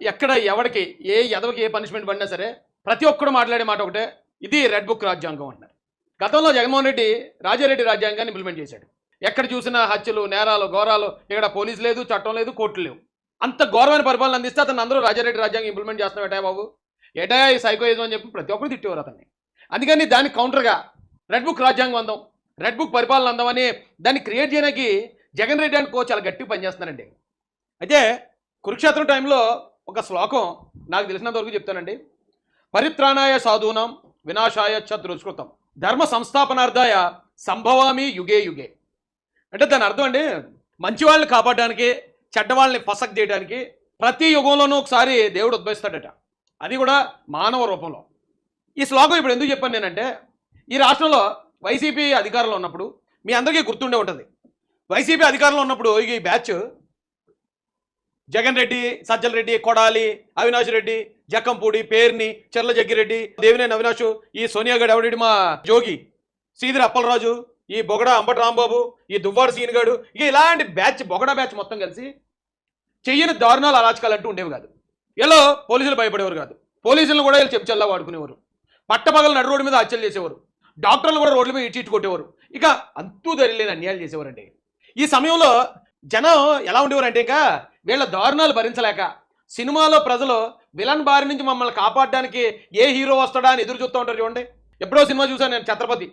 ఎక్కడ ఎవరికి ఏ ఎదవకి ఏ పనిష్మెంట్ పడినా సరే ప్రతి ఒక్కడు మాట్లాడే మాట ఒకటే ఇది రెడ్ బుక్ రాజ్యాంగం అంటారు గతంలో జగన్మోహన్ రెడ్డి రాజారెడ్డి రాజ్యాంగాన్ని ఇంప్లిమెంట్ చేశాడు. ఎక్కడ చూసినా హత్యలు నేరాలు ఘోరాలు ఇక్కడ పోలీసు లేదు చట్టం లేదు కోర్టు లేవు. అంత ఘోరమైన పరిపాలన అందిస్తే అతను అందరూ రాజారెడ్డి రాజ్యాంగం ఇంప్లిమెంట్ చేస్తున్నాం ఏటా బాబు? ఏటా ఈ సైకోయిజం అని చెప్పి ప్రతి ఒక్కరు తిట్టేవారు అతన్ని. అందుకని దానికి కౌంటర్గా రెడ్ బుక్ రాజ్యాంగం అందం రెడ్ బుక్ పరిపాలన అందామని దాన్ని క్రియేట్ చేయడానికి జగన్ రెడ్డి అండ్ కోచ్ చాలా గట్టిగా పనిచేస్తున్నారండి. అయితే కురుక్షేత్రం టైంలో ఒక శ్లోకం నాకు తెలిసినంత వరకు చెప్తానండి. పరిత్రాణాయ సాధూనాం వినాశాయ చ దుష్కృతం ధర్మ సంస్థాపనార్థాయ సంభవామి యుగే యుగే. అంటే దాని అర్థం అండి మంచి వాళ్ళని కాపాడడానికి చెడ్డ వాళ్ళని చేయడానికి ప్రతి యుగంలోనూ ఒకసారి దేవుడు ఉద్భవిస్తాడట. అది కూడా మానవ రూపంలో. ఈ శ్లోకం ఇప్పుడు ఎందుకు చెప్పాను నేనంటే ఈ రాష్ట్రంలో వైసీపీ అధికారంలో ఉన్నప్పుడు మీ అందరికీ గుర్తుండే ఉంటుంది. వైసీపీ అధికారంలో ఉన్నప్పుడు ఈ బ్యాచ్ జగన్ రెడ్డి సజ్జల రెడ్డి కొడాలి అవినాష్ రెడ్డి జక్కంపూడి పేర్ని చెర్ల జగ్గిరెడ్డి దేవినేని అవినాష్ ఈ సోనియా గడ్ ఎవడి? మా జోగి సీదిరి అప్పలరాజు ఈ బొగడ అంబటి రాంబాబు ఈ దువ్వాడు సీన్ గడు ఇక ఇలాంటి బ్యాచ్ బొగడ బ్యాచ్ మొత్తం కలిసి చెయ్యని దారుణాలు అరాచకాలు అంటూ ఉండేవి కాదు. ఎలా పోలీసులు భయపడేవారు కాదు. పోలీసులను కూడా వీళ్ళు చెప్చల్లా వాడుకునేవారు. పట్టపగల నడు రోడ్డు మీద హత్యలు చేసేవారు. డాక్టర్లు కూడా రోడ్ల మీద ఇటు కొట్టేవారు. ఇక అంతూ ధరలేని అన్యాయాలు చేసేవారండి. ఈ సమయంలో జనం ఎలా ఉండేవారంటే ఇంకా వీళ్ళ దారుణాలు భరించలేక సినిమాలో ప్రజలు విలన్ బారి నుంచి మమ్మల్ని కాపాడడానికి ఏ హీరో వస్తాడా అని ఎదురు చూస్తూ ఉంటారు చూడండి. ఎప్పుడో సినిమా చూశాను నేను ఛత్రపతి.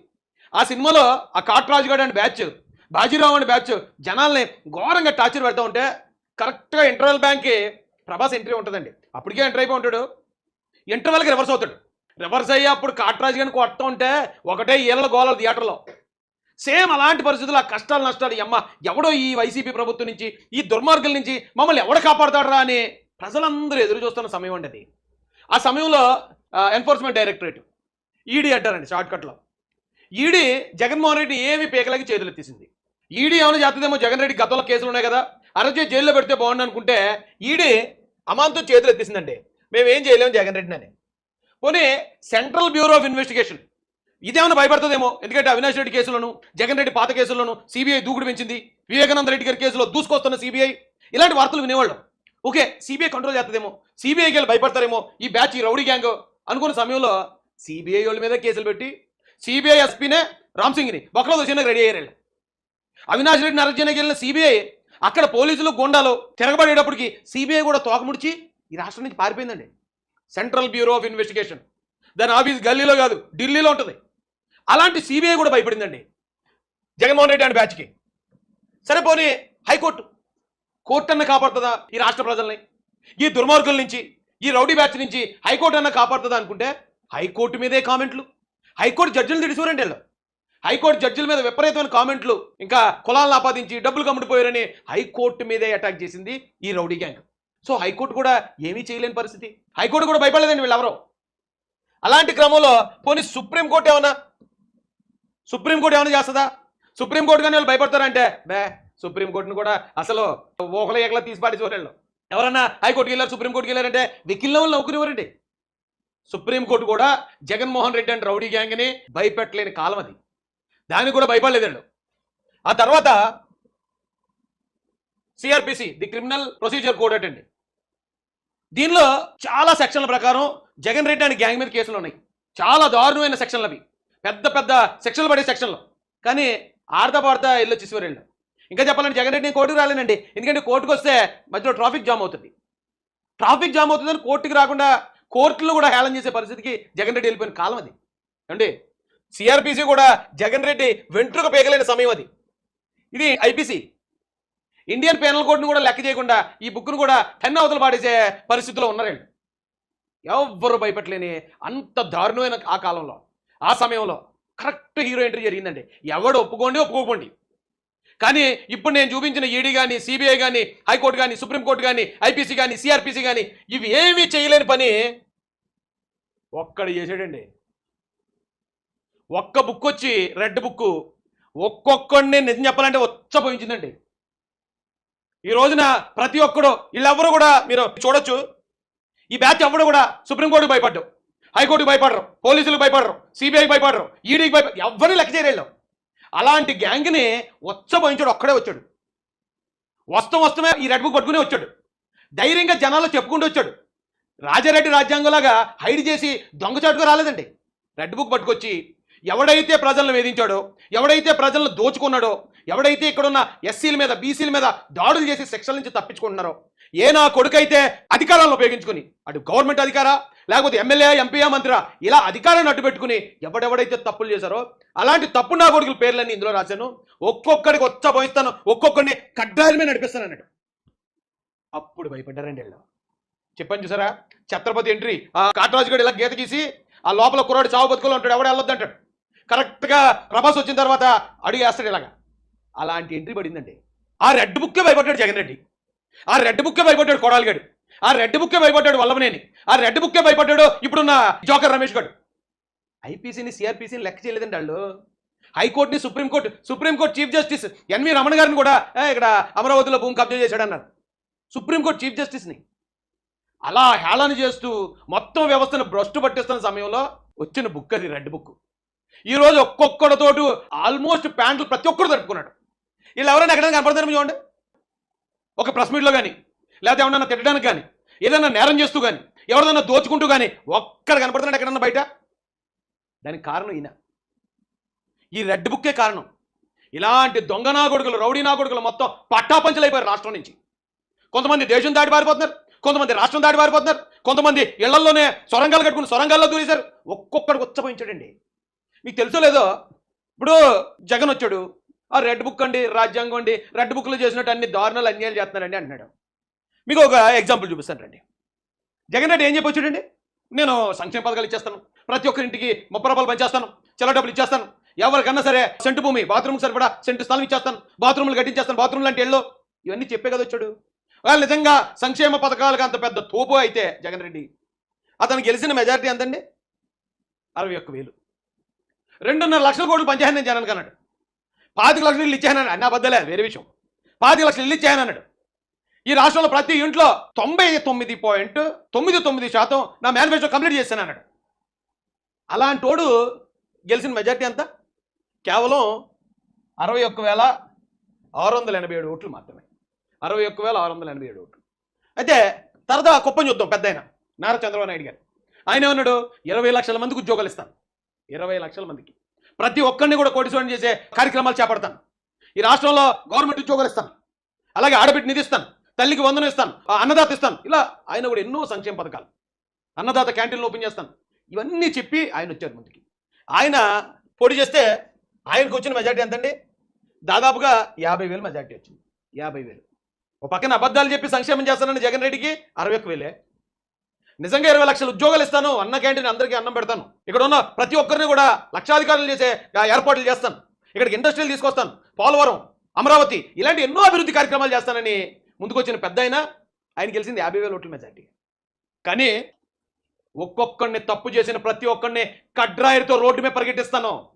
ఆ సినిమాలో ఆ కాట్రాజుగాడు అండ్ బ్యాచ్ బాజీరావు అని బ్యాచ్ జనాల్ని ఘోరంగా టార్చర్ పెడతా ఉంటే కరెక్ట్గా ఇంటర్వెల్ బ్యాంక్కి ప్రభాస్ ఎంట్రీ ఉంటుందండి. అప్పటికే ఎంటర్ అయిపోయి ఉంటాడు. ఇంటర్వెల్కి రివర్స్ అవుతాడు. రివర్స్ అయ్యి అప్పుడు కాట్రాజు గారిని కొట్టా ఉంటే ఒకటే ఏళ్ళ గోళ థియేటర్లో సేమ్ అలాంటి పరిస్థితులు ఆ కష్టాలు నష్టాలు అమ్మ ఎవడో ఈ వైసీపీ ప్రభుత్వం నుంచి ఈ దుర్మార్గుల నుంచి మమ్మల్ని ఎవడ కాపాడతాడరా అని ప్రజలందరూ ఎదురు చూస్తున్న సమయం అండి అది. ఆ సమయంలో ఎన్ఫోర్స్మెంట్ డైరెక్టరేట్ ఈడీ అంటారండి షార్ట్కట్లో ఈడీ జగన్మోహన్ రెడ్డి ఏమి పీకలకి చేతులు ఎత్తేసింది. ఈడీ ఏమైనా చేస్తుందేమో జగన్ రెడ్డి గతంలో కేసులు ఉన్నాయి కదా అరెస్ట్ చేసి జైల్లో పెడితే బాగుండు అనుకుంటే ఈడీ అమాంతం చేతులు ఎత్తేసిందండి. మేము ఏం చేయలేము జగన్ రెడ్డిని అని. పోనీ సెంట్రల్ బ్యూరో ఆఫ్ ఇన్వెస్టిగేషన్ ఇదేమైనా భయపడుతుందేమో? ఎందుకంటే అవినాష్ రెడ్డి కేసులను జగన్ రెడ్డి పాత కేసులను సిబిఐ దూకుడు పెంచింది వివేకానంద రెడ్డి గారి కేసులో దూసుకొస్తున్న సిబిఐ. ఇలాంటి వార్తలు వినేవాళ్ళం. ఓకే సిబిఐ కంట్రోల్ చేస్తుందేమో సిబిఐకి వెళ్ళి భయపడతారేమో ఈ బ్యాచ్ ఈ రౌడీ గ్యాంగ్ అనుకున్న సమయంలో సిబిఐ వాళ్ళ మీద కేసులు పెట్టి సిబిఐ ఎస్పీనే రామ్ సింగ్ని ఒకరోజు వచ్చినాక రెడీ అయ్యారు అవినాష్ రెడ్డిని అరెస్ట్ చేయడానికి వెళ్ళిన సిబిఐ అక్కడ పోలీసులు గుండాలు తిరగబడేటప్పటికి సిబిఐ కూడా తోకముడిచి ఈ రాష్ట్రం నుంచి పారిపోయిందండి. Central Bureau of Investigation. దాని ఆఫీస్ గల్లీలో కాదు ఢిల్లీలో ఉంటుంది. అలాంటి సిబిఐ కూడా భయపడిందండి. జగన్మోహన్ రెడ్డి అండ్ బ్యాచ్కి. సరే పోనీ హైకోర్టు. కోర్టు అన్న కాపాడుతుందా ఈ రాష్ట్ర ప్రజల్ని? ఈ దుర్మార్గుల నుంచి ఈ రౌడీ బ్యాచ్ నుంచి హైకోర్టు అన్న కాపాడుతుందా అనుకుంటే హైకోర్టు మీదే కామెంట్లు. హైకోర్టు జడ్జిలు తిడిచిపోరండి వీళ్ళు. హైకోర్టు జడ్జిల మీద విపరీతమైన కామెంట్లు ఇంకా కులాలను ఆపాదించి డబ్బులు కమ్ముడిపోయారని హైకోర్టు మీదే అటాక్ చేసింది ఈ రౌడీ గ్యాంగ్. సో హైకోర్టు కూడా ఏమీ చేయలేని పరిస్థితి. హైకోర్టు కూడా భయపడలేదండి వీళ్ళెవరో. అలాంటి క్రమంలో పోనీ సుప్రీంకోర్టు ఏమన్నా సుప్రీంకోర్టు ఏమైనా చేస్తుందా? సుప్రీంకోర్టు కానీ వాళ్ళు భయపడతారంటే? బే సుప్రీంకోర్టును కూడా అసలు ఓకల ఏకలా తీసి పాడేసేవాళ్ళు ఎవరన్నా హైకోర్టుకి వెళ్ళారు సుప్రీంకోర్టుకి వెళ్ళారంటే వెకిల్ల వాళ్ళు నౌకునేవారండి సుప్రీంకోర్టు కూడా జగన్మోహన్ రెడ్డి అండ్ రౌడీ గ్యాంగ్ని భయపెట్టలేని కాలం అది. దానికి కూడా భయపడలేదండి ఆ తర్వాత CRPC the criminal procedure code అటండి. దీనిలో చాలా సెక్షన్ల ప్రకారం జగన్ రెడ్డి అండ్ గ్యాంగ్ మీద కేసులు ఉన్నాయి. చాలా దారుణమైన సెక్షన్లు అవి పెద్ద పెద్ద సెక్షన్లు పడే సెక్షన్లు. కానీ ఆడతా పాడతా ఇల్లు వచ్చేసేవారు ఇంకా చెప్పాలంటే జగన్ రెడ్డి కోర్టుకు రాలేనండి. ఎందుకంటే కోర్టుకు వస్తే మధ్యలో ట్రాఫిక్ జామ్ అవుతుంది. ట్రాఫిక్ జామ్ అవుతుందని కోర్టుకి రాకుండా కోర్టులు కూడా హేళన చేసే పరిస్థితికి జగన్ రెడ్డి వెళ్ళిపోయిన కాలం అది. అండి సిఆర్పిసి కూడా జగన్ రెడ్డి వెంట్రుక పేగలేని సమయం అది. ఇది ఐపీసీ ఇండియన్ పెనల్ కోడ్ని కూడా లెక్క చేయకుండా ఈ బుక్ను కూడా టెన్ అవతలు పాడేసే పరిస్థితిలో ఉన్నారండి. ఎవ్వరు భయపెట్టలేని అంత దారుణమైన ఆ కాలంలో. ఆ సమయంలో కరెక్ట్ హీరో ఎంట్రీ జరిగిందండి. ఎవడు ఒప్పుకోండి ఒప్పుకోకండి కానీ ఇప్పుడు నేను చూపించిన ఈడీ కానీ సిబిఐ కానీ హైకోర్టు కానీ సుప్రీంకోర్టు కానీ ఐపీసీ కానీ సిఆర్పిసి కానీ ఇవి ఏమీ చేయలేని పని ఒక్కడు చేసాడండి. ఒక్క బుక్ వచ్చి రెడ్ బుక్ ఒక్కొక్కడిని నిజం చెప్పాలంటే వచ్చపోయించిందండి ఈ రోజున ప్రతి ఒక్కడు వీళ్ళెవరు కూడా మీరు చూడొచ్చు. ఈ బ్యాచ్ ఎవడు కూడా సుప్రీంకోర్టుకు భయపడ్డావు హైకోర్టుకు భయపడరు పోలీసులకు భయపడరు సిబిఐకి భయపడరు ఈడీకి భయపడరు ఎవరిని లెక్క చేయలేళ్ళు. అలాంటి గ్యాంగ్ని వచ్చబోయించాడు ఒక్కడే వచ్చాడు. వస్తాం వస్తమే ఈ రెడ్ బుక్ పట్టుకునే వచ్చాడు. ధైర్యంగా జనాల్లో చెప్పుకుంటూ వచ్చాడు. రాజారెడ్డి రాజ్యాంగంలాగా హైడ్ చేసి దొంగచాటుగా రాలేదండి. రెడ్ బుక్ పట్టుకొచ్చి ఎవడైతే ప్రజలను వేధించాడో ఎవడైతే ప్రజలను దోచుకున్నాడో ఎవడైతే ఇక్కడున్న ఎస్సీల మీద బీసీల మీద దాడులు చేసి శిక్షల నుంచి తప్పించుకుంటున్నారో ఏ నా కొడుకైతే అధికారాలను ఉపయోగించుకుని అటు గవర్నమెంట్ అధికారా లేకపోతే ఎమ్మెల్యే ఎంపీయా మంత్రి ఇలా అధికారాన్ని అడ్డుపెట్టుకుని ఎవడెవడైతే తప్పులు చేశారో అలాంటి తప్పు నా కొడుకుల పేర్లన్నీ ఇందులో రాశాను. ఒక్కొక్కడికి వచ్చ పోయిస్తాను. ఒక్కొక్కడిని కడ్డాయమే నడిపిస్తాను అన్నాడు. అప్పుడు భయపడ్డారండి వీళ్ళు. చెప్పాను చూసారా? ఛత్రపతి ఎంట్రీ. ఆ కాటరాజు గడు ఇలా గీత గీసి ఆ లోపల కుర్రాడు చావు బతుకులు ఉంటాడు ఎవడు వెళ్ళొద్దంటాడు కరెక్ట్గా ప్రభాస్ వచ్చిన తర్వాత అడుగు వేస్తాడు ఇలాగా. అలాంటి ఎంట్రీ పడిందండి. ఆ రెడ్ బుక్కే భయపడ్డాడు జగన్ రెడ్డి. ఆ రెడ్ బుక్కే భయపడ్డాడు కొడాలిగాడు ఆ రెడ్ బుక్కే భయపడ్డాడు వల్లభనేని. ఆ రెడ్ బుక్కే భయపడ్డాడు ఇప్పుడున్న జోకర్ రమేష్ గడు. ఐపీసీని సిఆర్పీసీని లెక్క చేయలేదండి వాళ్ళు. హైకోర్టుని supreme court supreme court chief justice N V Ramana గారిని కూడా ఇక్కడ అమరావతిలో భూమి కబ్జా చేశాడన్నారు. Supreme court chief జస్టిస్ని. అలా హేళన చేస్తూ మొత్తం వ్యవస్థను భ్రష్టు పట్టిస్తున్న సమయంలో వచ్చిన బుక్ అది రెడ్ బుక్. ఈరోజు ఒక్కొక్కడితోటి ఆల్మోస్ట్ ప్యాంట్లు ప్రతి ఒక్కరు తట్టుకున్నాడు వీళ్ళు ఎవరైనా ఎక్కడైనా కనపడతారు చూడండి. ఒక ప్రెస్ మీట్లో కానీ లేకపోతే ఏమన్నా తిట్టడానికి కానీ ఏదైనా నేరం చేస్తూ కానీ ఎవరిదన్నా దోచుకుంటూ కానీ ఒక్కడు కనపడుతున్నాడు ఎక్కడన్నా బయట? దానికి కారణం ఈయన. ఈ రెడ్ బుక్కే కారణం. ఇలాంటి దొంగ నాగొడుకులు రౌడీ నాగొడుకులు మొత్తం పట్టాపంచలైపోయారు రాష్ట్రం నుంచి. కొంతమంది దేశం దాటి పారిపోతున్నారు కొంతమంది రాష్ట్రం దాటి పారిపోతున్నారు కొంతమంది ఇళ్ళలోనే సొరంగాలు కట్టుకుని సొరంగాల్లో దూరేశారు. ఒక్కొక్కడికి ఉత్సవించాడండి. మీకు తెలుసో లేదో? ఇప్పుడు జగన్ వచ్చాడు. ఆ రెడ్ బుక్ అండి రాజ్యాంగం అండి రెడ్ బుక్లో చేసినట్టు అన్ని దారుణాలు అన్యాయాలు చేస్తున్నారండి అంటున్నాడు. మీకు ఒక ఎగ్జాంపుల్ చూపిస్తాను రండి. జగన్ రెడ్డి ఏం చెప్పి చూడండి నేను సంక్షేమ పథకాలు ఇచ్చేస్తాను. ప్రతి ఒక్కరింటికి ముప్పై రూపాయలు పంచేస్తాను. చిల్ల డబ్బులు ఇచ్చేస్తాను. ఎవరికన్నా సరే సెంటు భూమి బాత్రూమ్ సరిపడా సెంటు స్థలం ఇచ్చేస్తాను. బాత్రూమ్లు కట్టించేస్తాను. బాత్రూమ్లు అంటే ఎల్లో ఇవన్నీ చెప్పే కదా వచ్చాడు. వాళ్ళు నిజంగా సంక్షేమ పథకాలకు అంత పెద్ద తోపు అయితే జగన్ రెడ్డి. అతను గెలిచిన మెజారిటీ ఎంతండి? అరవై ఒక్క వేలు. రెండున్నర లక్షల కోట్లు పంచాయతీ నేను జనానికి అన్నాడు. పాతిక లక్షలు ఇల్లు ఇచ్చానన్నాడు అన్న బద్దలే వేరే విషయం. పాతిక లక్షలు ఇల్లు ఇచ్చానన్నాడు ఈ రాష్ట్రంలో ప్రతి ఇంట్లో తొంభై తొమ్మిది పాయింట్ తొమ్మిది తొమ్మిది శాతం నా మేనిఫెస్టో కంప్లీట్ చేశాను అన్నాడు. అలాంటోడు గెలిచిన మెజార్టీ ఎంత? కేవలం అరవై ఒక్క వేల ఆరు వందల ఎనభై ఏడు ఓట్లు మాత్రమే. అరవై ఒక్క వేల ఆరు వందల ఎనభై ఏడు ఓట్లు. అయితే తర్వాత కుప్పం చూద్దాం పెద్ద ఆయన నారా చంద్రబాబు నాయుడు గారు. ఆయన ఏమన్నాడు? ఇరవై లక్షల మందికి ఉద్యోగాలు ఇస్తాను. ఇరవై లక్షల మందికి. ప్రతి ఒక్కరిని కూడా కోటిసోని చేసే కార్యక్రమాలు చేపడతాను. ఈ రాష్ట్రంలో గవర్నమెంట్ ఉద్యోగాలు ఇస్తాను. అలాగే ఆడబిడ్డ నిధి ఇస్తాను. తల్లికి వందనం ఇస్తాను ఆ అన్నదాత ఇస్తాను. ఇలా ఆయన కూడా ఎన్నో సంక్షేమ పథకాలు. అన్నదాత క్యాంటీన్లు ఓపెన్ చేస్తాను. ఇవన్నీ చెప్పి ఆయన వచ్చారు ముందుకి. ఆయన పోటీ చేస్తే ఆయనకు వచ్చిన మెజార్టీ ఎంతండి? దాదాపుగా యాభై వేలు మెజార్టీ వచ్చింది. యాభై వేలు. ఒక పక్కన అబద్ధాలు చెప్పి సంక్షేమం చేస్తానని జగన్ రెడ్డికి అరవై ఒక్క వేలే. నిజంగా ఇరవై లక్షల ఉద్యోగాలు ఇస్తాను అన్న క్యాంటీన్ అందరికీ అన్నం పెడతాను. ఇక్కడ ఉన్న ప్రతి ఒక్కరిని కూడా లక్షాధికారులు చేసే ఏర్పాట్లు చేస్తాను. ఇక్కడికి ఇండస్ట్రీలు తీసుకొస్తాను. పోలవరం అమరావతి ఇలాంటి ఎన్నో అభివృద్ధి కార్యక్రమాలు చేస్తానని ముందుకొచ్చిన పెద్ద ఆయన ఆయన గెలిచింది యాభై వేల ఓట్ల మెజార్టీ. కానీ ఒక్కొక్కడిని తప్పు చేసిన ప్రతి ఒక్కడిని కడ్రాయర్తో రోడ్డు మీద పరిగెట్టిస్తాను.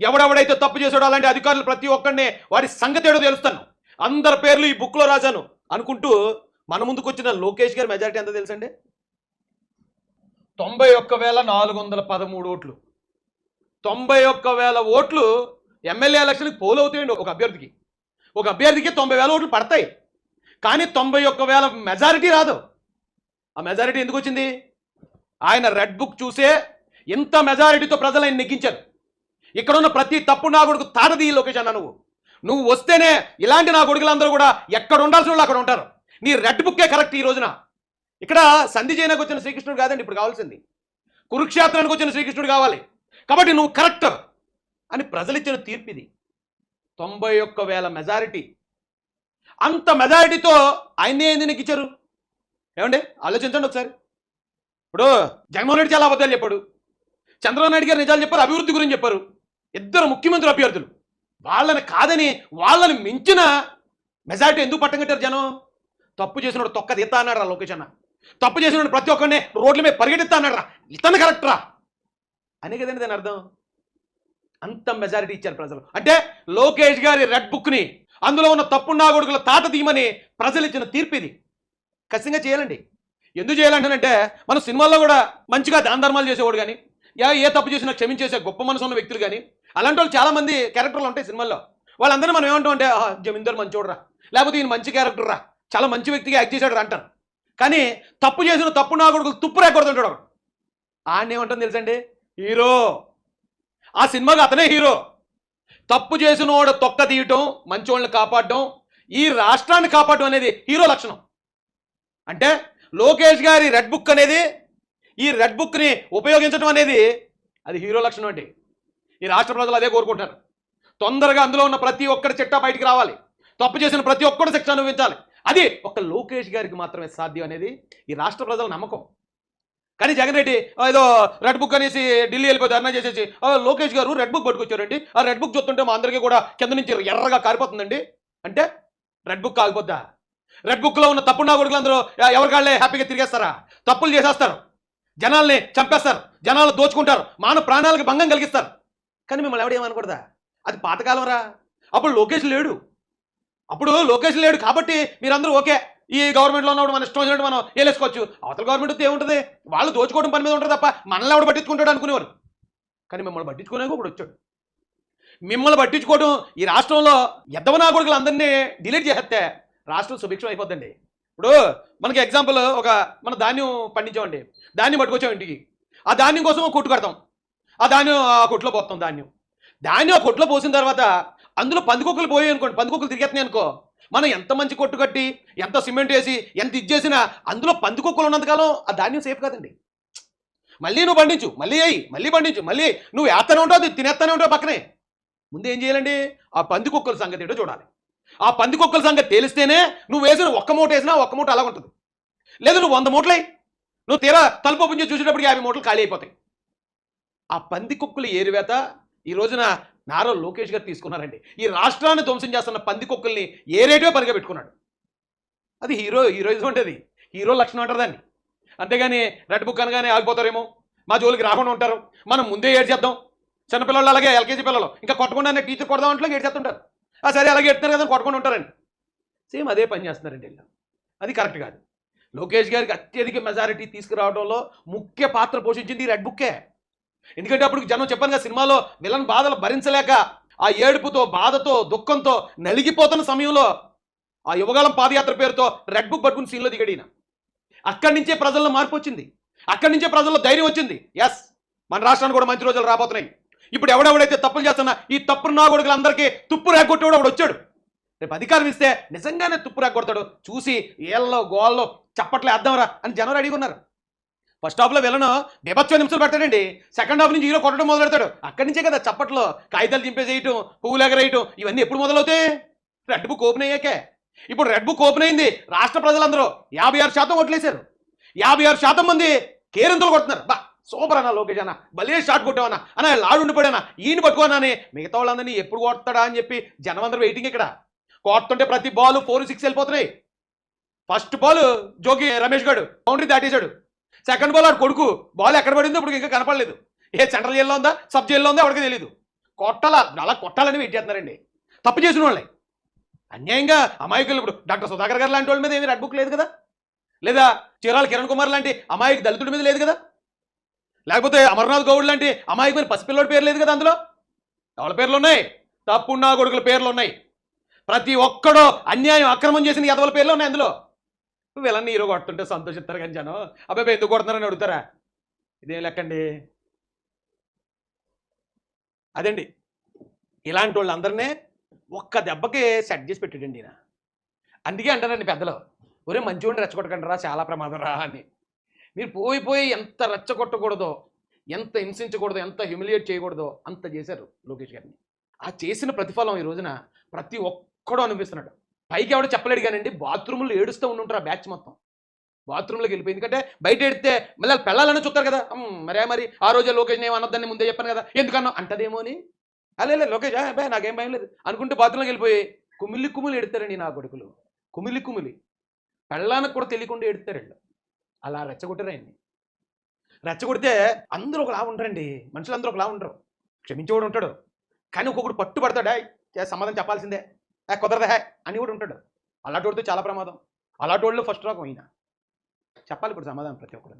ఎవడెవడైతే తప్పు చేసాడో అలాంటి అధికారులు ప్రతి ఒక్కడిని వారి సంగతి ఏడో తెలుస్తాను. అందరి పేర్లు ఈ బుక్లో రాశాను. అనుకుంటూ మన ముందుకు వచ్చిన లోకేష్ గారి మెజారిటీ ఎంత తెలుసండి? తొంభై ఒక్క వేల నాలుగు వందల పదమూడు ఓట్లు. తొంభై ఒక్క వేల ఓట్లు ఎమ్మెల్యే ఎలక్షన్కి పోలవుతాయండి ఒక అభ్యర్థికి. ఒక అభ్యర్థికి తొంభై వేల ఓట్లు పడతాయి. కానీ తొంభై ఒక్క వేల మెజారిటీ రాదు. ఆ మెజారిటీ ఎందుకు వచ్చింది? ఆయన రెడ్ బుక్ చూసే ఇంత మెజారిటీతో ప్రజలు ఆయన నెగ్గించారు. ఇక్కడ ఉన్న ప్రతి తప్పు నా కొడుకు తాటది ఈ లొకేషన్ అన్న నువ్వు. నువ్వు వస్తేనే ఇలాంటి నా కొడుకులందరూ కూడా ఎక్కడ ఉండాల్సిన వాళ్ళు అక్కడ ఉంటారు. నీ రెడ్ బుక్కే కరెక్ట్ ఈ రోజున. ఇక్కడ సంధి చేయడానికి వచ్చిన శ్రీకృష్ణుడు కాదండి ఇప్పుడు కావాల్సింది. కురుక్షేత్రానికి వచ్చిన శ్రీకృష్ణుడు కావాలి. కాబట్టి నువ్వు కరెక్ట్ అని ప్రజలు ఇచ్చిన తీర్పు ఇది తొంభై ఒక్క వేల మెజారిటీ అంత మెజారిటీతో ఆయనే ఎందుకు ఇచ్చారు? ఏమండి? ఆలోచించండి ఒకసారి. ఇప్పుడు జగన్మోహన్ రెడ్డి చాలా అబద్ధాలు చెప్పాడు. చంద్రబాబు నాయుడు గారు నిజాలు చెప్పారు అభివృద్ధి గురించి చెప్పారు. ఇద్దరు ముఖ్యమంత్రి అభ్యర్థులు. వాళ్ళని కాదని వాళ్ళని మించిన మెజారిటీ ఎందుకు పట్టం కట్టారు జనం? తప్పు చేసినోడు తొక్క తీస్తా అన్నాడు రా లోకేష్ అన్న. తప్పు చేసినోడు ప్రతి ఒక్కరిని రోడ్ల మీద పరిగెత్తిస్తా అన్నాడు రా ఇతను కరెక్ట్ రా. అనే కదండి దాని అర్థం? అంత మెజారిటీ ఇచ్చారు ప్రజలు. అంటే లోకేష్ గారి రెడ్ బుక్ని అందులో ఉన్న తప్పు నాగొడుకుల తాట తీయమని ప్రజలు ఇచ్చిన తీర్పు ఇది ఖచ్చితంగా చేయాలండి. ఎందుకు చేయాలంటానంటే మన సినిమాల్లో కూడా మంచిగా దాన ధర్మాలు చేసేవాడు కానీ యా ఏ తప్పు చేసినా క్షమించేసే గొప్ప మనసు ఉన్న వ్యక్తులు కానీ అలాంటి వాళ్ళు చాలా మంది క్యారెక్టర్లు ఉంటాయి సినిమాల్లో. వాళ్ళందరూ మనం ఏమంటాం అంటే "ఆహా, జమీందార్ మంచోడు లేకపోతే ఈయన మంచి క్యారెక్టర్ రా చాలా మంచి వ్యక్తిగా యాక్ట్ చేశాడు అంటారు. కానీ తప్పు చేసిన తప్పు నా కొడుకులు తుప్పు రేకొడుతుంటాడు ఒకడు ఆయన ఏమంటుంది తెలుసండి? హీరో. ఆ సినిమాకి అతనే హీరో. తప్పు చేసిన వాడు తొక్క తీయటం మంచోళ్ళని కాపాడడం ఈ రాష్ట్రాన్ని కాపాడడం అనేది హీరో లక్షణం. అంటే లోకేష్ గారి రెడ్ బుక్ అనేది ఈ రెడ్ బుక్ని ఉపయోగించడం అనేది అది హీరో లక్షణం అండి. ఈ రాష్ట్ర ప్రజలు అదే కోరుకుంటారు తొందరగా అందులో ఉన్న ప్రతి ఒక్కరి చిట్టా బయటికి రావాలి. తప్పు చేసిన ప్రతి ఒక్కరు శిక్ష అనుభవించాలి. అది ఒక లోకేష్ గారికి మాత్రమే సాధ్యం అనేది ఈ రాష్ట్ర ప్రజల నమ్మకం. కానీ జగన్ రెడ్డి ఏదో రెడ్ బుక్ అనేసి ఢిల్లీ వెళ్ళిపోయి ధర్నా చేసేసి లోకేష్ గారు రెడ్ బుక్ పట్టుకొచ్చారండి. ఆ రెడ్ బుక్ చూస్తుంటే మా అందరికీ కూడా కింద నుంచి ఎర్రగా కారిపోతుందండి. అంటే రెడ్ బుక్ కాకపోద్దా రెడ్ బుక్లో ఉన్న తప్పు నా కొడుకులు అందరూ ఎవరికాళ్ళే హ్యాపీగా తిరిగేస్తారా? తప్పులు చేసేస్తారు. జనాల్ని చంపేస్తారు. జనాలు దోచుకుంటారు. మానవ ప్రాణాలకు భంగం కలిగిస్తారు. కానీ మిమ్మల్ని ఎవడేమనకూడదా అది పాతకాలం రా. అప్పుడు లోకేష్ లేడు. అప్పుడు లోకేష్ లేడు కాబట్టి మీరందరూ ఓకే. ఈ గవర్నమెంట్లో ఉన్నప్పుడు మన ఇష్టం వచ్చినట్టు మనం వేలేసుకోవచ్చు అవతల గవర్నమెంట్ ఏముంటుంది? వాళ్ళు దోచుకోవడం పని మీద ఉంటుంది తప్ప మనల్ని ఎవడు పట్టించుకుంటాడు అనుకునేవారు కానీ మిమ్మల్ని పట్టించుకునే కూడా వచ్చాడు. మిమ్మల్ని పట్టించుకోవడం ఈ రాష్ట్రంలో ఎద్దవనా కొడుకులు అందరినీ డిలీట్ చేసేస్తే రాష్ట్రం సుభిక్షం అయిపోద్దండి. ఇప్పుడు మనకి ఎగ్జాంపుల్ ఒక మన ధాన్యం పండించామండి. ధాన్యం పట్టుకొచ్చాం ఇంటికి. ఆ ధాన్యం కోసం కొట్టు కడతాం. ఆ ధాన్యం ఆ కొట్లో పోతాం ధాన్యం. ధాన్యం ఆ కొట్లో పోసిన తర్వాత అందులో పందికొక్కులు పోయాయి అనుకోండి పందికొక్కులు తిరిగేస్తున్నాయి అనుకో మనం ఎంత మంచి కొట్టు కట్టి ఎంత సిమెంట్ వేసి ఎంత ఇచ్చేసినా అందులో పందికొక్కులు ఉన్నంతకాలం ఆ ధాన్యం సేఫ్ కాదండి. మళ్ళీ నువ్వు పండించు మళ్ళీ అయ్యి మళ్ళీ పండించు మళ్ళీ నువ్వు వేస్తూనే ఉంటావు అది తినేస్తూనే ఉంటావు పక్కనే. ముందు ఏం చేయాలండి? ఆ పందికొక్కుల సంగతి ఏంటో చూడాలి. ఆ పందికొక్కుల సంగతి తేలిస్తేనే నువ్వు వేసిన ఒక్క మూట వేసినా ఒక్క మూట అలా ఉంటుంది. లేదు నువ్వు వంద మూటలై. నువ్వు తీరా తలుపు ఓపెన్ చేసి చూసేటప్పుడు యాభై మూటలు ఖాళీ అయిపోతాయి. ఆ పందికొక్కుల ఏరివేత ఈ రోజున నారా లోకేష్ గారు తీసుకున్నారండి. ఈ రాష్ట్రాన్ని ధ్వంసం చేస్తున్న పందికొక్కుల్ని రేటో పనిగా పెట్టుకున్నాడు అది హీరో హీరోయిజం ఉంటుంది హీరో లక్షణం అంటారు దాన్ని. అంతేగాని రెడ్ బుక్ అనగానే ఆగిపోతారేమో. మా జోలికి రాకుండా ఉంటారు. మనం ముందే ఏడ్చేద్దాం చిన్నపిల్లలు అలాగే ఎల్కేజీ పిల్లలు. ఇంకా కొట్టకుండానే టీచర్ కొడదాం అంటే ఏడ్చేస్తుంటారు ఆ సరే అలాగే ఎడుతున్నారు కదా కొట్టకుండా ఉంటారండి. సేమ్ అదే పని చేస్తున్నారండి వీళ్ళు. అది కరెక్ట్ కాదు. లోకేష్ గారికి అత్యధిక మెజారిటీ తీసుకురావడంలో ముఖ్య పాత్ర పోషించింది రెడ్ బుక్కే. ఎందుకంటే అప్పుడు జనం చెప్పాను కదా సినిమాలో విలన్ బాధలు భరించలేక ఆ ఏడుపుతో బాధతో దుఃఖంతో నలిగిపోతున్న సమయంలో ఆ యువగాలం పాదయాత్ర పేరుతో రెడ్ బుక్ పట్టుకుని సీన్లో దిగడిన అక్కడి నుంచే ప్రజల్లో మార్పు వచ్చింది. అక్కడి నుంచే ప్రజల్లో ధైర్యం వచ్చింది. ఎస్ మన రాష్ట్రానికి కూడా మంచి రోజులు రాబోతున్నాయి. ఇప్పుడు ఎవడెవడైతే తప్పులు చేస్తున్నా ఈ తప్పులు నా అందరికీ తుప్పు రేగొట్టేవాడు ఒకడు వచ్చాడు. రేపు అధికారం ఇస్తే నిజంగానే తుప్పు రేగొడతాడు చూసి ఏళ్ళలో గోళ్ళలో చప్పట్లు వేద్దాంరా అని జనం రెడీగా ఉన్నారు. ఫస్ట్ హాఫ్లో వెళ్ళను బీభత్స నిమిషాలు పెడతాడండి. సెకండ్ హాఫ్ నుంచి హీరో కొట్టడం మొదలు పెడతాడు అక్కడి నుంచే కదా చప్పట్లో కాగితాలు చింపేసేయటం పువ్వులు ఎగరేయటం ఇవన్నీ ఎప్పుడు మొదలవుతాయి? రెడ్ బుక్ ఓపెన్ అయ్యాకే. ఇప్పుడు రెడ్ బుక్ ఓపెన్ అయింది. రాష్ట్ర ప్రజలందరూ యాభై ఆరు శాతం ఓట్లేశారు. యాభై ఆరు శాతం మంది కేరింతలు కొడుతున్నారు. బా సూపర్ అన్న లోకేష్ అన్న. భలే షాట్ కొట్టావన్నా. అన్న లాడు ఉండిపోయానా? ఈయన పట్టుకోనా అని. మిగతా వాళ్ళందరినీ ఎప్పుడు కొడతాడా అని చెప్పి జనం అందరూ వెయిటింగ్ ఇక్కడ. కొడుతుంటే ప్రతి బాల్ ఫోర్ సిక్స్ వెళ్ళిపోతున్నాయి. ఫస్ట్ బాల్ జోగి రమేష్ గారు బౌండరీ దాటేశాడు. సెకండ్ బాల్ ఆడు కొడుకు. బాల్ ఎక్కడ పడిందో ఇప్పుడు ఇంకా కనపడలేదు. ఏ సెంట్రల్ జైల్లో ఉందా? సబ్ జైల్లో ఉందా? ఎవరికి తెలియదు కొట్టాల? అలా కొట్టాలని వెయిట్ చేస్తున్నారండి. తప్పు చేసిన వాళ్ళే. అన్యాయంగా అమాయకులు ఇప్పుడు డాక్టర్ సుధాకర్ గారు లాంటి వాళ్ళ మీద ఏమి రెడ్ బుక్ లేదు కదా? లేదా చీరాల కిరణ్ కుమార్ లాంటి అమాయక దళితుడి మీద లేదు కదా? లేకపోతే అమర్నాథ్ గౌడ్ లాంటి అమాయకమైన పసిపిల్లడి పేరు లేదు కదా అందులో? ఎవరి పేర్లు ఉన్నాయి? తప్పున్నా కొడుకుల పేర్లు ఉన్నాయి. ప్రతి ఒక్కడో అన్యాయం అక్రమం చేసిన ఎదవల పేర్లు ఉన్నాయి అందులో. వీళ్ళని హీరో కొడుతుంటే సంతోషిస్తారు కానీ జనం. అబ్బాయి ఎందుకు కొడుతున్నారని అడుగుతారా? ఇదేం లెక్కండి? అదండి ఇలాంటి వాళ్ళందరినీ ఒక్క దెబ్బకి సెట్ చేసి పెట్టాడండి ఈయన. అందుకే అంటారండి పెద్దలు ఒరే మంచివాడిని రెచ్చగొట్టకండి రా చాలా ప్రమాదం రా అని. మీరు పోయి పోయి ఎంత రెచ్చగొట్టకూడదో ఎంత హింసించకూడదో ఎంత హ్యూమిలియేట్ చేయకూడదో అంత చేశారు లోకేష్ గారిని. ఆ చేసిన ప్రతిఫలం ఈ రోజున ప్రతి ఒక్కడూ అనిపిస్తున్నాడు పైకి ఎవడో చెప్పలేడు కానండి బాత్రూంలో ఏడుస్తూ ఉండుంటారు ఆ బ్యాచ్ మొత్తం. బాత్రూంలోకి వెళ్ళిపోయి ఎందుకంటే బయట ఎడితే మళ్ళీ వాళ్ళు పెళ్ళాలని చూస్తారు కదా. మరే మరి ఆ రోజే లోకేష్ నేను అనొద్దని ముందే చెప్పాను కదా. ఎందుకన్నా అంటదేమో అని. అలే లోకేష్ "ఆ, నాకేం భయం లేదు. అనుకుంటే బాత్రూంలోకి వెళ్ళిపోయి కుమిలి కుమిలి ఎడతారండి నా కొడుకులు. కుమిలి కుమిలి. పెళ్ళానికి కూడా తెలియకుండా ఎడతారండి అలా రెచ్చగొట్టారు ఆయన్ని. రెచ్చగొడితే అందరూ ఒకలా ఉండరండి. మనుషులందరూ ఒకలా ఉండరు. క్షమించేవాడు ఉంటాడు. కానీ ఒక్కొక్కడు పట్టుబడతాడా. సమాధానం చెప్పాల్సిందే. కుదరదా. హే" అని కూడా ఉంటాడు. అలాంటి వాడితో చాలా ప్రమాదం. అలాంటి వాళ్ళు ఫస్ట్ రాకం అయినా చెప్పాలి ఇప్పుడు సమాధానం ప్రతి ఒక్కరు